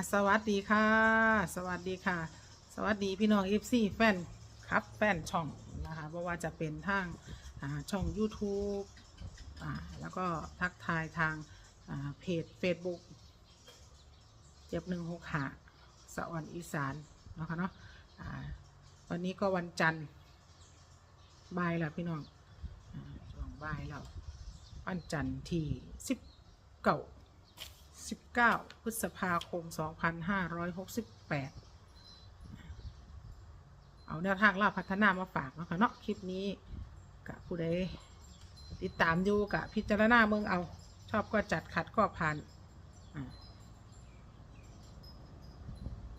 ะสวัสดีค่ะ สวัสดีค่ะ สวัสดีพี่น้องเอฟซีแฟนครับแฟนช่องนะคะเพราะว่าจะเป็นทางช่อง YouTube อ่าแล้วก็ทักทายทางาเพจ Facebook เจ็บหนึ่งหกหาสะอ่อนอีสานนะคะเนาะวันนี้ก็วันจันทร์บ่ายแล้วพี่น้องอช่วงบ่ายแล้ววันจันทร์ที่สิบเก้า 19 พฤษภาคม 2568 เอาแนวทางล่าพัฒนามาฝากเนาะค่ะเนาะคลิปนี้กับผู้ใดติดตามอยู่กับพิจารณาเมืองเอา ชอบก็จัดขัดก็ผ่าน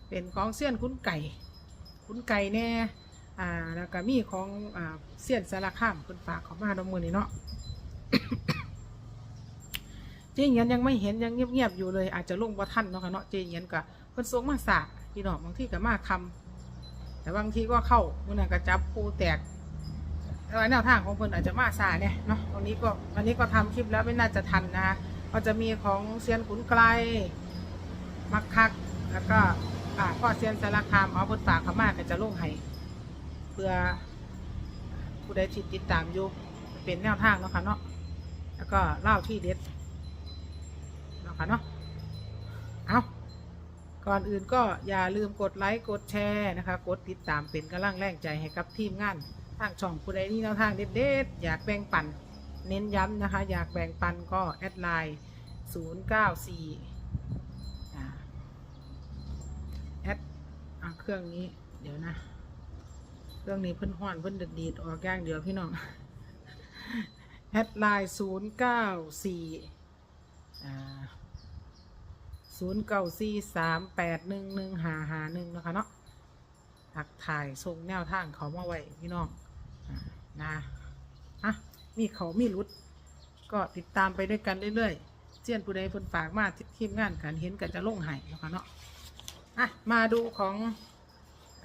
เป็นของเสี้ยนคุ้นไก่ คุ้นไก่แน่ อ่า แล้วก็มีของอ่าเสี้ยนสารข้ามคุณฝากของมาดมมือนี่เนาะ เจ๊เงียนยังไม่เห็นยังเงียบๆอยู่เลยอาจจะลงบ่ทันเนาะค่ะเนาะเจ๊เงียนก็เพิ่นส่งมาสากพี่น้องบางทีก็มาคำแต่บางทีก็เข้ามื้อนั้นก็จับปูแตกแต่ว่าแนวทางของเพิ่นอาจจะมาสาเนี่ยเนาะวันนี้ก็วันนี้ก็ทำคลิปแล้วไม่น่าจะทันนะคะก็จะมีของเซียนขุนไกลมักคักแล้วก็อ่าพ่อเซียนสารคามเอาเพิ่นฝากขามาก็จะลงให้เพื่อผู้ใดที่ติดตามอยู่เป็นแนวทางเนาะค่ะเนาะแล้วก็เล่าที่เด็ด นาะค่ะเนาะเอาก่อนอื่นก็อย่าลืมกดไลค์กดแชร์นะคะ กดติดตามเป็นกำลังแรงใจให้กับทีมงานทางช่องผู้ใดนี่แนวทางเด็ดๆอยากแบ่งปันเน้นย้ำนะคะ อยากแบ่งปันก็แอดไลน์094แอดอเครื่องนี้เดี๋ยวนะเครื่องนี้เพิ่นห้อนเพิ่นดีดออกอย่างเดียวพี่น้องแอดไลน์094 ศูนย์เก้าสี่สามแปดหนึ่งหนึ่งหาหาหนึ่งนะคะเนาะทักถ่ายส่งแนวทางเขามาไว้พี่น้องอ่านะอะมีเขามีรุด ก็ติดตามไปด้วยกันเรื่อยๆเจียนผู้ใดคนฝากมาทีมงานกันเห็นกันจะลงหายนะคะเนาะอะมาดูของ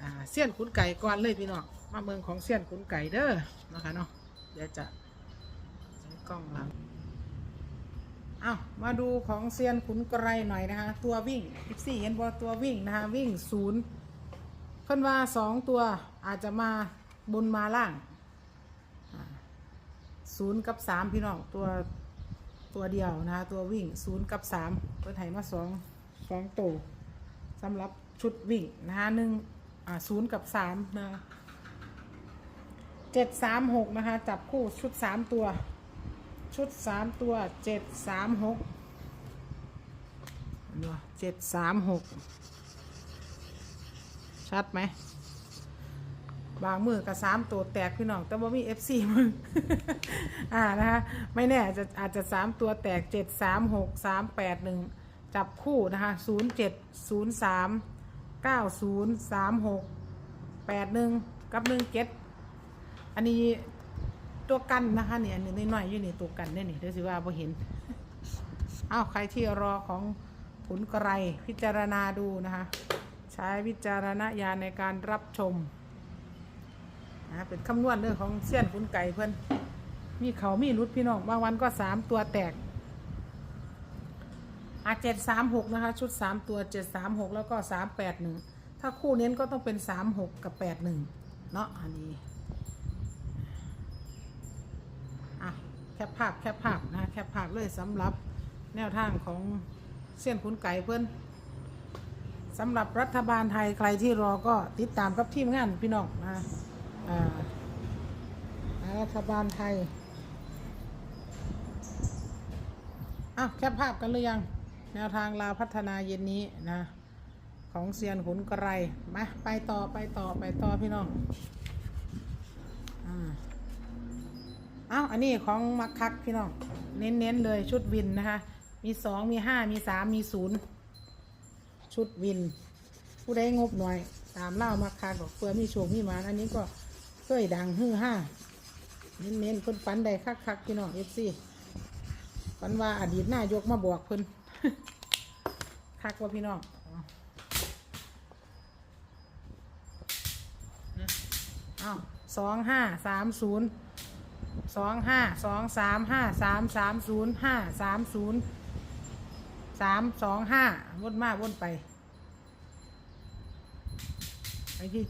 อ่าเสี้ยนขุนไก่ก่อนเลยพี่น้องมาเมืองของเสี้ยนขุนไก่เด้อนะคะเนาะเดี๋ยวจะใช้กล้องหลัง เอามาดูของเซียนขุนไกรหน่อยนะคะ ตัววิ่งอีกสี่เห็นบอตัววิ่งนะคะ วิ่งศูนย์เพิ่นว่าสองตัวอาจจะมาบนมาล่างศูนย์กับสามพี่น้องตัวตัวเดียวนะคะตัววิ่งศูนย์กับสามเพิ่นให้มาสองสองตัวสำหรับชุดวิ่งนะคะหนึ่งศูนย์กับสามนะเจ็ดสามหกนะคะ จับคู่ชุดสามตัว ชุดสามตัวเจ็ดสามหกเจ็ดสามหกชัดไหม บางมือกับสามตัวแตกพี่น้อง แต่ว่ามีเอฟซีมึง อ่านะคะ ไม่แน่อาจจะอาจจะสามตัวแตกเจ็ดสามหกสามแปดหนึ่งจับคู่นะคะศูนย์เจ็ดศูนย์สามเก้าศูนย์สามหกแปดหนึ่งกับหนึ่งเจ็ดอันนี้ ตัวกันนะคะเนี่ยอันนี้น้อยๆอยู่นี่ตัวกันเนี่ยนี่เดี๋ยวสิว่าพอเห็นอ้าวใครที่รอของขุนไกรพิจารณาดูนะคะ ใช้วิจารณญาณในการรับชมนะเป็นคำนวณเรื่องของเสี้ยนขุนไก่เพื่อนมีเขามีรุดพี่น้องบางวันก็สามตัวแตกอาเจ็ดสามหกนะคะ ชุดสามตัวเจ็ดสามหกแล้วก็สามแปดหนึ่งถ้าคู่เน้นก็ต้องเป็นสามหกกับแปดหนึ่งเนาะอันนี้ อะ แคปภาพแคปภาพนะแคปภาพเลยสำหรับแนวทางของเส้นขุนไก่เพื่อนสำหรับรัฐบาลไทยใครที่รอก็ติดตามกับทีมงานพี่น้องนะรัฐบาลไทยอ้าวแคปภาพกันหรือยัง แนวทางลาวพัฒนาเย็นนี้นะ ของเซียนขุนไกรมาไปต่อไปต่อไปต่อพี่น้องอ่า อ้าวอันนี้ของมักคักพี่น้องเน้นๆเลยชุดวินนะคะ มีสองมีห้ามีสามมีศูนย์ชุดวิน ผู้ใดงบหน่อย ตามเล่ามักคักบอกเพื่อมีโชคมีหมานอันนี้ก็เคยดังฮือห้าเน้นๆเพิ่นฝันใดคักๆพี่น้องเอฟซีฝันว่าอดีตหน้ายกมาบอกเพิ่นคักว่าพี่น้องอ้าวสองห้าสามศูนย์ สองห้าสองสามห้าสามสามศูนย์ห้าสามศูนย์สามสองห้าวนมาวนไปไอ้ที่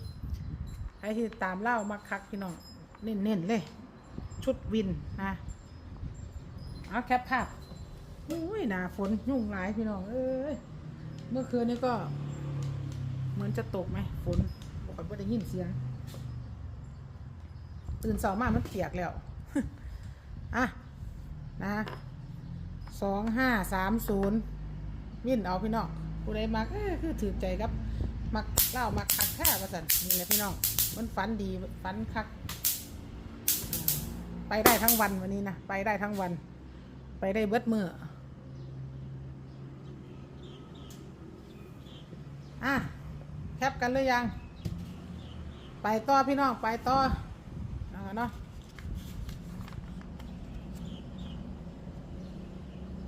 ไอ้ที่ตามเล่ามาคักพี่น้องเน้นๆเลย ชุดวินนะเอาแคปภาพอุ้ยหนาฝนยุ่งหลายพี่น้องเอ้ยเมื่อคืนนี้ก็ เหมือนจะตกไหมฝนบอกว่าได้ยินเสียงตื่นสองมามันเปียกแล้ว อะนะสองห้าสามศูนย์วิ่นเอาพี่น้องผู้ใดมักเอ้คือถือใจครับ มักเล่ามักคักแค่ประสันนี่แหละพี่น้องมันฝันดีฝันคัก ไปได้ทั้งวันวันนี้นะไปได้ทั้งวัน ไปได้เบิดมืออะแคปกันหรือยัง ไปต่อพี่น้องไปต่อเนาะ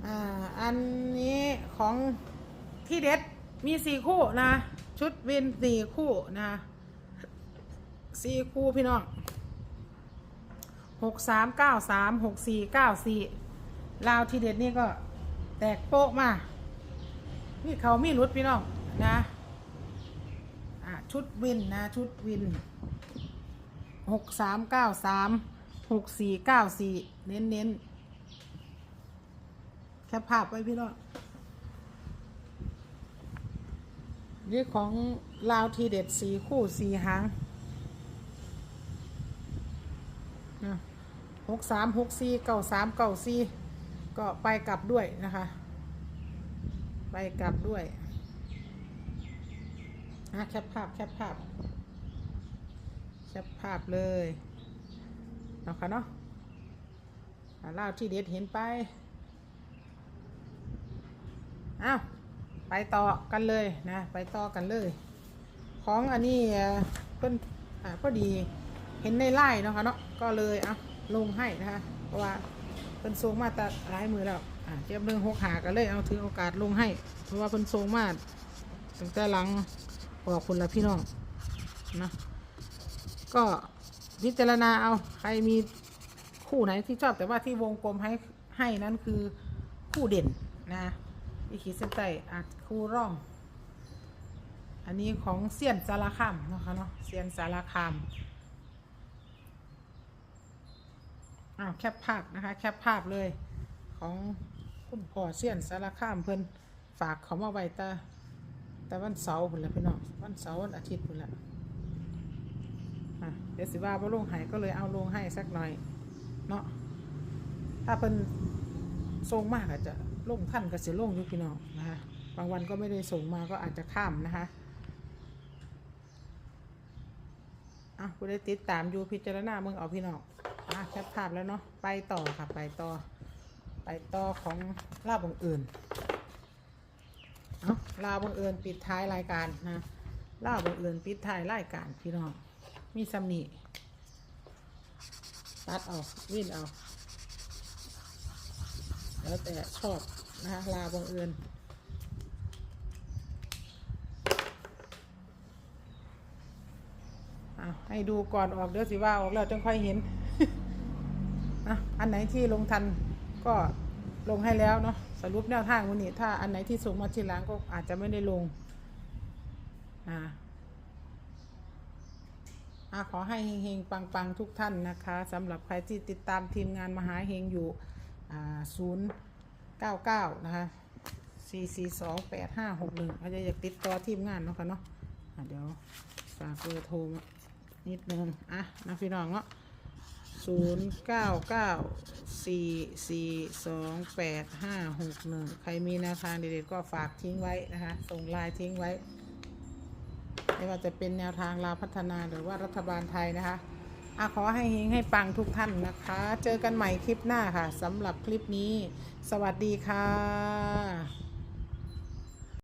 อ่า อั นนี้ของที่เด็ดมีสี่คู่นะ ชุดวินสี่คู่นะสี่คู่พี่น้องหกสามเก้าสามหกสี่เก้าสี่ลาวที่เด็ดนี่ก็แตกโป๊กมา นี่เขามีรุดพี่น้องนะชุดวินนะชุดวินหกสามเก้าสามหกสี่เก้าสี่เน้นเน้น แคปภาพไว้พี่น้องนี่ของลาวทีเด็ดสีคู่สีหางหกสามหกสี่เก้าสามเก้าสี่ก็ไปกลับด้วยนะคะ ไปกลับด้วยนะแคปภาพแคปภาพแคปภาพเลยเนาะค่ะเนาะอ่าลาวที่เด็ดเห็นไป อ้าวไปต่อกันเลยนะ ไปต่อกันเลย ของอันนี้เอ่อเพิ่นอ่าพอดีเห็นในไล่เนาะค่ะเนาะก็เลยเอาลงให้นะคะเพราะว่าเพิ่นส่งมาตัดลายมือแล้วอ่าเจ็บเรื่องหกหากันเลยเอาถือโอกาสลงให้ เพราะว่าเพิ่นส่งมาตั้งแต่หลังออกคุณละพี่น้องนะก็พิจารณาเอาใครมีคู่ไหนที่ชอบแต่ว่าที่วงกลมให้ให้นั้นคือคู่เด่นนะ อีขีดเส้นใต้อาจคู่ร่อง อันนี้ของเซียนสารคามเนาะคะเนาะเซียนสารคามอ้าวแคปภาพนะคะ แคปภาพเลยของคุณพ่อเซียนสารคามเพิ่นฝากเขามาไว้แต่แต่วันเสาร์พุ่นละพี่น้องวันเสาร์วันอาทิตย์พุ่นละอะเดี๋ยวสิว่าบ่ลงให้ก็เลยเอาลงให้สักหน่อย เนาะถ้าเพิ่นส่งมากอาจจะ ลงท่านก็เสียลงอยู่พี่น้องนะคะบางวันก็ไม่ได้ส่งมาก็อาจจะข้ามนะคะอะผู้ได้ติดตามอยู่พิจารณาเมืองเอาพี่น้องอะแคปภาพแล้วเนาะไปต่อค่ะไปต่อ ไปต่อของลาบบังเอิญเอาลาบบังเอิญปิดท้ายรายการนะลาบบังเอิญปิดท้ายรายการพี่น้องมีซัมนี่ตัดเอาวิ่นเอา แล้วแต่ชอบนะคะลาบังเอิญอะให้ดูก่อนออกเดี๋ยวสิว่าออกแล้วจึงค่อยเห็นอะอันไหนที่ลงทันก็ลงให้แล้วเนาะสรุปแนวทางวันนี้ถ้าอันไหนที่ส่งมาทีหลังก็อาจจะไม่ได้ลงอ่าอะขอให้เฮงๆ ปัง ๆ ทุกท่านนะคะสำหรับใครที่ติดตามทีมงานมหาเฮงอยู่ ศูนย์เก้าเก้านะคะสี่สี่สองแปดห้าหกหนึ่งอาจะอยากติดต่อทีมงานเนาะค่ะเนาะเดี๋ยวฝากเบอร์โทรนิดนึงอะนะพี่น้องเนาะศูนย์เก้าเก้าสี่สี่สองแปดห้าหกหนึ่งใครมีแนวทางเด็ดๆก็ฝากทิ้งไว้นะคะ ส่งไลน์ทิ้งไว้ไม่ว่าจะเป็นแนวทางลาวพัฒนาหรือว่ารัฐบาลไทยนะคะ อะขอให้เฮงให้ปังทุกท่านนะคะ เจอกันใหม่คลิปหน้าค่ะสำหรับคลิปนี้ สวัสดีค่ะ